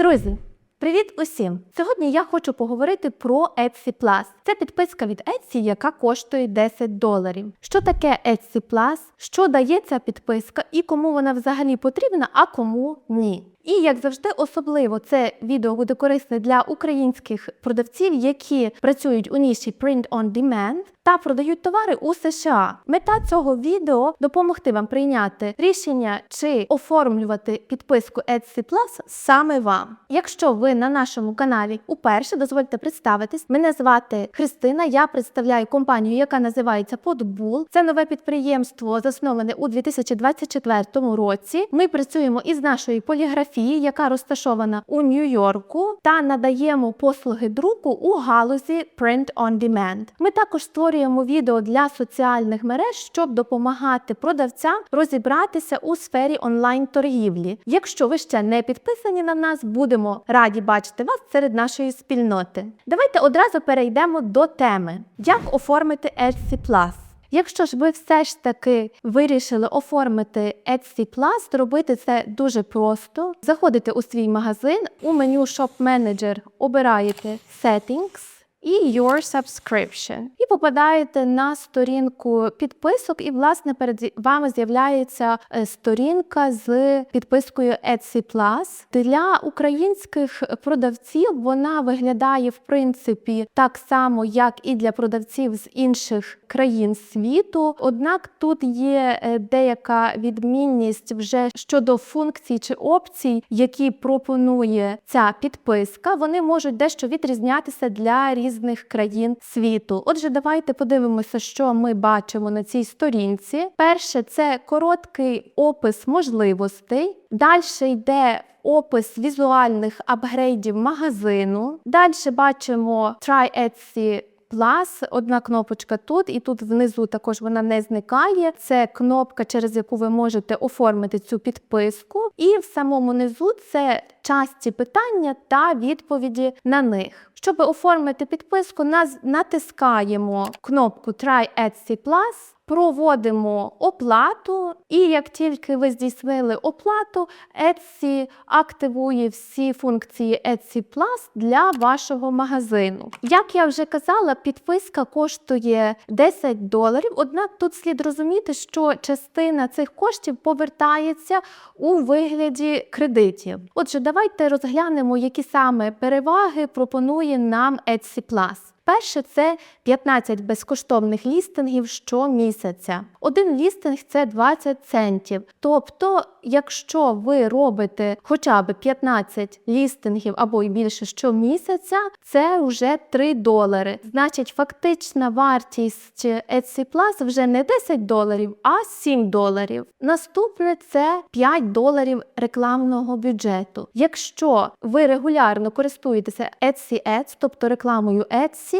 Друзі, привіт усім! Сьогодні я хочу поговорити про Etsy Plus. Це підписка від Etsy, яка коштує 10 доларів. Що таке Etsy Plus? Що дає ця підписка і кому вона взагалі потрібна, а кому ні. І як завжди, особливо це відео буде корисне для українських продавців, які працюють у ніші Print on Demand та продають товари у США. Мета цього відео допомогти вам прийняти рішення чи оформлювати підписку Etsy Plus саме вам. Якщо ви на нашому каналі уперше, дозвольте представитись. Мене звати Христина. Я представляю компанію, яка називається Podbull. Це нове підприємство, засноване у 2024 році. Ми працюємо із нашої поліграфії, яка розташована у Нью-Йорку, та надаємо послуги друку у галузі Print on Demand. Ми також створюємо відео для соціальних мереж, щоб допомагати продавцям розібратися у сфері онлайн-торгівлі. Якщо ви ще не підписані на нас, будемо раді бачити вас серед нашої спільноти. Давайте одразу перейдемо до теми: як оформити Etsy Plus. Якщо ж ви все ж таки вирішили оформити Etsy Plus, робити це дуже просто. Заходите у свій магазин, у меню Shop Manager обираєте Settings і Your Subscription. І попадаєте на сторінку підписок, і, власне, перед вами з'являється е, сторінка з підпискою Etsy Plus. Для українських продавців вона виглядає в принципі так само, як і для продавців з інших країн світу. Однак тут є е, деяка відмінність вже щодо функцій чи опцій, які пропонує ця підписка. Вони можуть дещо відрізнятися для різних країн світу. Отже, давайте подивимося, що ми бачимо на цій сторінці. Перше це короткий опис можливостей. Далі йде опис візуальних апгрейдів магазину. Далі бачимо Try Etsy Plus, одна кнопочка тут, і тут внизу також вона не зникає. Це кнопка, через яку ви можете оформити цю підписку. І в самому низу це часті питання та відповіді на них. Щоб оформити підписку, натискаємо кнопку Try Etsy Plus. Проводимо оплату, і як тільки ви здійснили оплату, Etsy активує всі функції Etsy Plus для вашого магазину. Як я вже казала, підписка коштує 10 доларів. Однак тут слід розуміти, що частина цих коштів повертається у вигляді кредитів. Отже, давайте розглянемо, які саме переваги пропонує нам Etsy Plus. Перше це 15 безкоштовних лістингів щомісяця. Один лістинг це 20 центів. Тобто, якщо ви робите хоча б 15 лістингів або й більше щомісяця, це вже 3 долари. Значить, фактична вартість Etsy Plus вже не 10 доларів, а 7 доларів. Наступне це 5 доларів рекламного бюджету. Якщо ви регулярно користуєтеся Etsy Ads, тобто рекламою Etsy,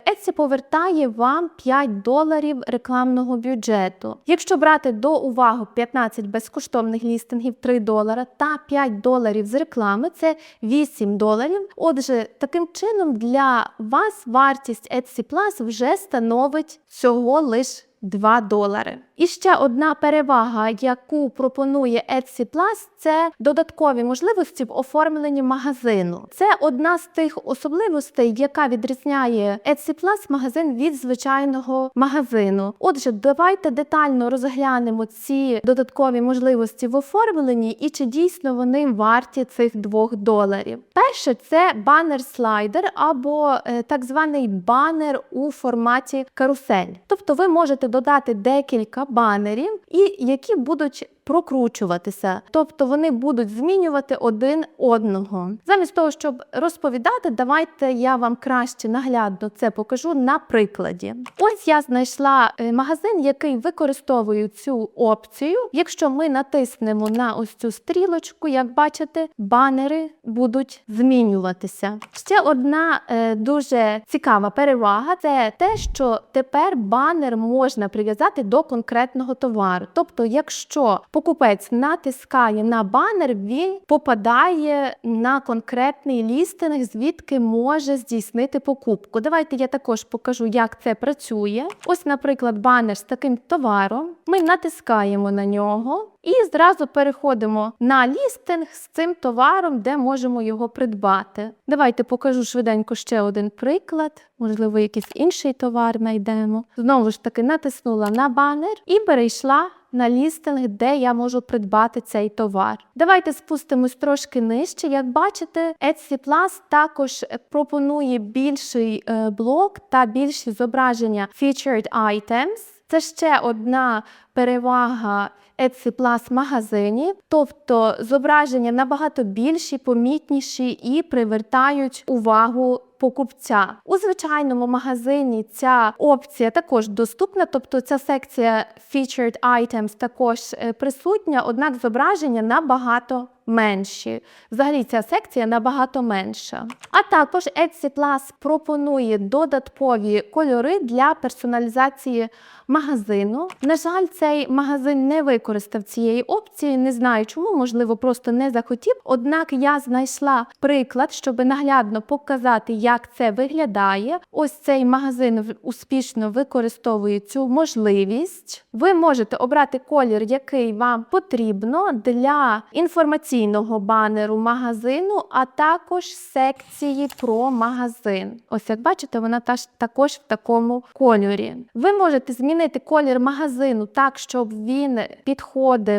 Etsy повертає вам 5 доларів рекламного бюджету. Якщо брати до уваги 15 безкоштовних лістингів 3 долара та 5 доларів з реклами, це 8 доларів. Отже, таким чином для вас вартість Etsy Plus вже становить всього лише 2 долари. І ще одна перевага, яку пропонує Etsy Plus, це додаткові можливості в оформленні магазину. Це одна з тих особливостей, яка відрізняє Etsy Plus магазин від звичайного магазину. Отже, давайте детально розглянемо ці додаткові можливості в оформленні і чи дійсно вони варті цих 2 доларів. Перше це банер-слайдер або е, так званий банер у форматі карусель. Тобто ви можете додати декілька банерів, і які будуть прокручуватися, тобто вони будуть змінювати один одного. Замість того, щоб розповідати, давайте я вам краще наглядно це покажу на прикладі. Ось я знайшла е, магазин, який використовує цю опцію. Якщо ми натиснемо на ось цю стрілочку, як бачите, банери будуть змінюватися. Ще одна е, дуже цікава перевага це те, що тепер банер можна прив'язати до конкретного товару. Тобто, якщо покупець натискає на банер, він попадає на конкретний лістинг, звідки може здійснити покупку. Давайте я також покажу, як це працює. Ось, наприклад, банер з таким товаром. Ми натискаємо на нього. І зразу переходимо на лістинг з цим товаром, де можемо його придбати. Давайте покажу швиденько ще один приклад. Можливо, якийсь інший товар знайдемо. Знову ж таки, натиснула на банер і перейшла на лістинг, де я можу придбати цей товар. Давайте спустимось трошки нижче. Як бачите, Etsy Plus також пропонує більший е, блок та більші зображення Featured Items. Це ще одна перевага Etsy Plus магазинів, тобто зображення набагато більші, помітніші і привертають увагу покупця. У звичайному магазині ця опція також доступна, тобто ця секція Featured Items також е, присутня, однак зображення набагато менші. Взагалі ця секція набагато менша. А також Etsy Plus пропонує додаткові кольори для персоналізації магазину. На жаль, цей магазин не використав цієї опції. Не знаю чому, можливо, просто не захотів. Однак я знайшла приклад, щоб наглядно показати, як це виглядає. Ось цей магазин успішно використовує цю можливість. Ви можете обрати колір, який вам потрібно для інформаційного банеру магазину, а також секції про магазин. Ось як бачите, вона також в такому кольорі. Ви можете змінити колір магазину так, щоб він підходив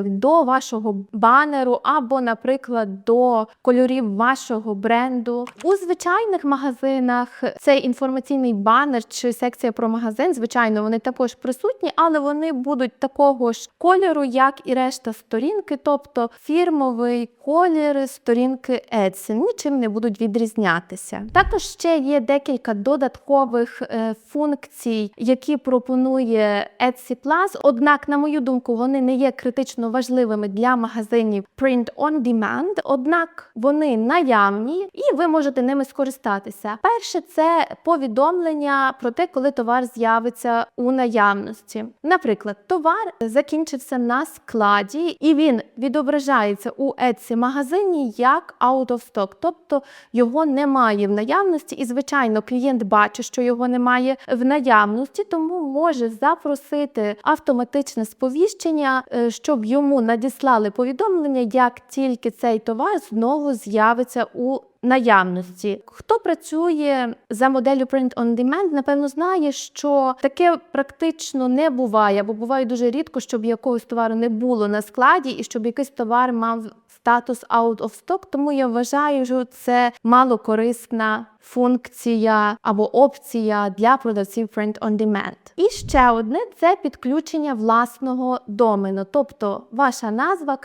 до вашого банеру, або, наприклад, до кольорів вашого бренду. У звичайних магазинах цей інформаційний банер чи секція про магазин, звичайно, вони також присутні, але вони будуть такого ж кольору, як і решта сторінки, тобто фірмовий колір сторінки Etsy, нічим не будуть відрізнятися. Також ще є декілька додаткових е, функцій, які пропонує Etsy Plus, однак, на мою думку, вони не є критично важливими для магазинів Print on Demand, однак вони наявні і ви можете ними скористатися. Перше це повідомлення про те, коли товар з'явиться у наявності. Наприклад, товар закінчився на складі, і він відображається у Etsy магазині як out of stock, тобто його немає в наявності, і звичайно, клієнт бачить, що його немає в наявності, тому може запросити автоматичне сповіщення, щоб йому надіслали повідомлення, як тільки цей товар знову з'явиться у наявності. Хто працює за моделлю Print on Demand, напевно, знає, що таке практично не буває, або буває дуже рідко, щоб якогось товару не було на складі, і щоб якийсь товар мав статус out of stock, тому я вважаю, що це малокорисна функція або опція для продавців Print on Demand. І ще одне це підключення власного домену, тобто ваша назва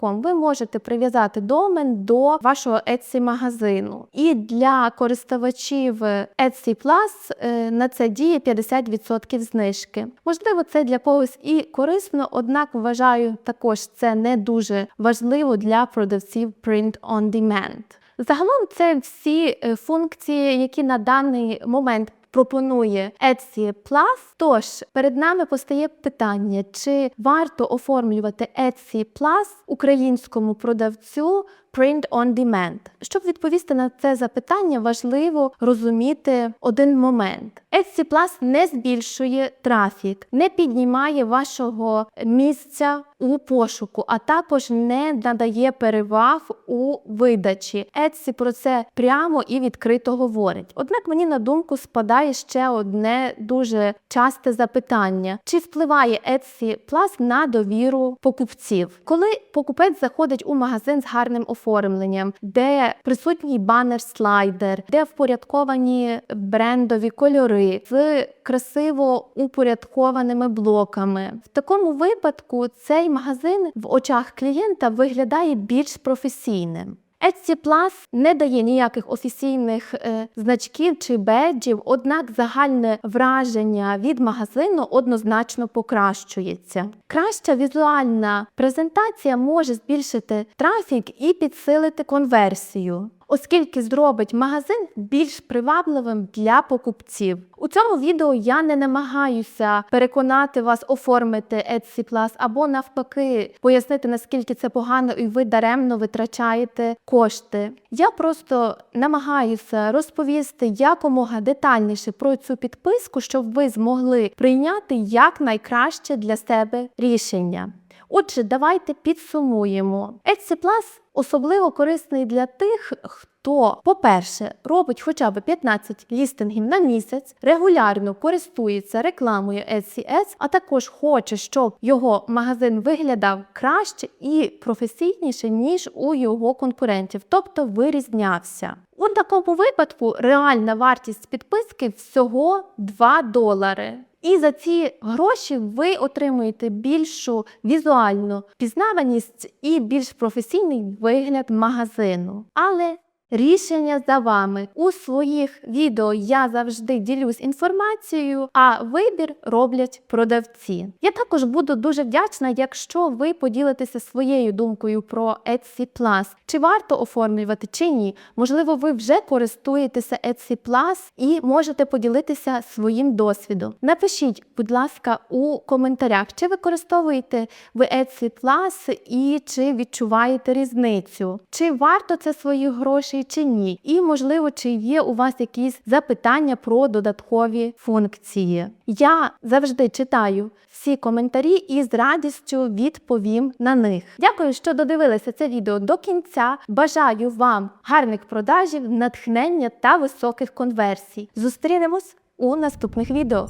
.com. Ви можете прив'язати домен до вашого Etsy магазину. І для користувачів Etsy Plus е, на це діє 50% знижки. Можливо, це для когось і корисно, однак вважаю також це не дуже важливо для продавців Print on Demand. Загалом це всі е, функції, які на даний момент пропонує Etsy Plus. Тож перед нами постає питання, чи варто оформлювати Etsy Plus українському продавцю Print on Demand. Щоб відповісти на це запитання, важливо розуміти один момент. Etsy Plus не збільшує трафік, не піднімає вашого місця у пошуку, а також не надає переваг у видачі. Etsy про це прямо і відкрито говорить. Однак мені на думку спадає ще одне дуже часте запитання: чи впливає Etsy Plus на довіру покупців? Коли покупець заходить у магазин з гарним оформленням, де присутній банер-слайдер, де впорядковані брендові кольори з красиво упорядкованими блоками, в такому випадку цей магазин в очах клієнта виглядає більш професійним. Etsy Plus не дає ніяких офіційних е, значків чи беджів, однак загальне враження від магазину однозначно покращується. Краща візуальна презентація може збільшити трафік і підсилити конверсію. Оскільки зробить магазин більш привабливим для покупців. У цьому відео я не намагаюся переконати вас оформити Etsy Plus або навпаки пояснити наскільки це погано і ви даремно витрачаєте кошти. Я просто намагаюся розповісти якомога детальніше про цю підписку, щоб ви змогли прийняти якнайкраще для себе рішення. Отже, давайте підсумуємо. Plus особливо корисний для тих, хто, по-перше, робить хоча б 15 лістингів на місяць, регулярно користується рекламою Ads, а також хоче, щоб його магазин виглядав краще і професійніше, ніж у його конкурентів, тобто вирізнявся. У такому випадку реальна вартість підписки всього 2 долари. І за ці гроші ви отримуєте більшу візуальну пізнаваність і більш професійний вигляд магазину. Але Рішення за вами у своїх відео я завжди ділюсь інформацією, а вибір роблять продавці. Я також буду дуже вдячна, якщо ви поділитеся своєю думкою про Etsy Plus. Чи варто оформлювати чи ні? Можливо, ви вже користуєтеся Etsy Plus і можете поділитися своїм досвідом. Напишіть, будь ласка, у коментарях, чи використовуєте ви Etsy Plus і чи відчуваєте різницю, чи варто це своїх грошей чи ні, і можливо, чи є у вас якісь запитання про додаткові функції. Я завжди читаю всі коментарі і з радістю відповім на них. Дякую, що додивилися це відео до кінця. Бажаю вам гарних продажів, натхнення та високих конверсій. Зустрінемось у наступних відео.